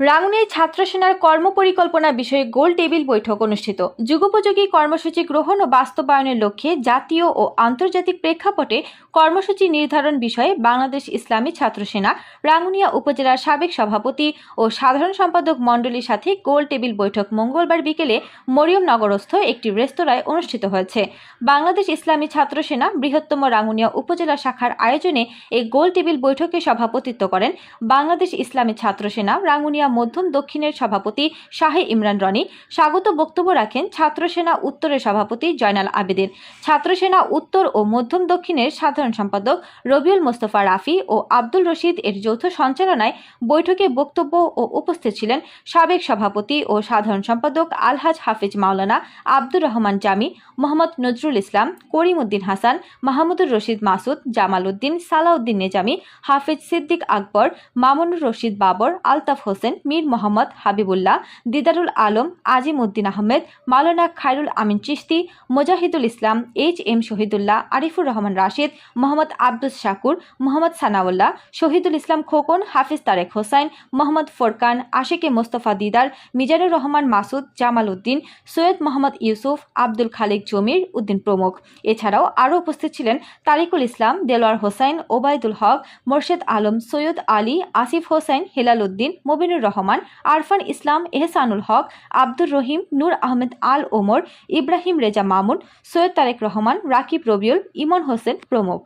রাঙ্গুনিয়ায় ছাত্র সেনার কর্মপরিকল্পনা বিষয়ে গোল টেবিল বৈঠক অনুষ্ঠিত। যুগোপযোগী কর্মসূচি গ্রহণ ও বাস্তবায়নের লক্ষ্যে জাতীয় ও আন্তর্জাতিক প্রেক্ষাপটে কর্মসূচি নির্ধারণ বিষয়ে বাংলাদেশ ইসলামী ছাত্র সেনা রাঙ্গুনিয়া উপজেলার সাবেক সভাপতি ও সাধারণ সম্পাদক মণ্ডলীর সাথে গোল টেবিল বৈঠক মঙ্গলবার বিকেলে মরিয়মনগরস্থ একটি রেস্তোরাঁয় অনুষ্ঠিত হয়েছে। বাংলাদেশ ইসলামী ছাত্র সেনা বৃহত্তম রাঙ্গুনিয়া উপজেলা শাখার আয়োজনে এই গোল টেবিল বৈঠকে সভাপতিত্ব করেন বাংলাদেশ ইসলামী ছাত্র সেনা রাঙ্গুনিয়া মধ্যম দক্ষিণের সভাপতি শাহে ইমরান রনি, স্বাগত বক্তব্য রাখেন ছাত্রসেনা উত্তরের সভাপতি জয়নাল আবেদিন। ছাত্রসেনা উত্তর ও মধ্যম দক্ষিণের সাধারণ সম্পাদক রবিউল মোস্তফা রাফি ও আব্দুল রশিদ এর যৌথ সঞ্চালনায় বৈঠকে বক্তব্য ও উপস্থিত ছিলেন সাবেক সভাপতি ও সাধারণ সম্পাদক আলহাজ হাফিজ মাওলানা আব্দুর রহমান জামি, মোহাম্মদ নজরুল ইসলাম করিম উদ্দিন হাসান, মাহমুদুর রশিদ মাসুদ, জামাল উদ্দিন, সালাউদ্দিন নেজামি, হাফিজ সিদ্দিক আকবর, মামুনুর রশিদ বাবর, আলতাফ হোসেন মীর মোহাম্মদ হাবিবুল্লাহ, দিদারুল আলম আজিম উদ্দিন আহমেদ, মাওলানা খায়রুল আমিন চিশতি, মোজাহিদুল ইসলাম, এইচ এম শহীদুল্লাহ, আরিফুর রহমান রাশিদ, মোহাম্মদ আব্দুস শাকুর, মোহাম্মদ সানাউল্লাহ, শহীদুল ইসলাম খোকন, হাফিজ তারেক হোসাইন, মোহাম্মদ ফোরকান, আশিকে মোস্তফা দিদার, মিজানুর রহমান মাসুদ, জামাল উদ্দিন, সৈয়দ মোহাম্মদ ইউসুফ, আব্দুল খালিক জমির উদ্দিন প্রমুখ। এছাড়াও আরও উপস্থিত ছিলেন তারিকুল ইসলাম, দেলোয়ার হোসাইন ওবায়দুল হক, মোর্শেদ আলম, সৈয়দ আলী, আসিফ হোসাইন হেলাল উদ্দিন, মবিনুর রহমান, আরফান ইসলাম, এহসানুল হক, আব্দুর রহিম, নূর আহমেদ আল ওমর, ইব্রাহিম রেজা মামুন, সৈয়দ তারেক রহমান, রাকিব রবিউল, ইমন হোসেন প্রমুখ।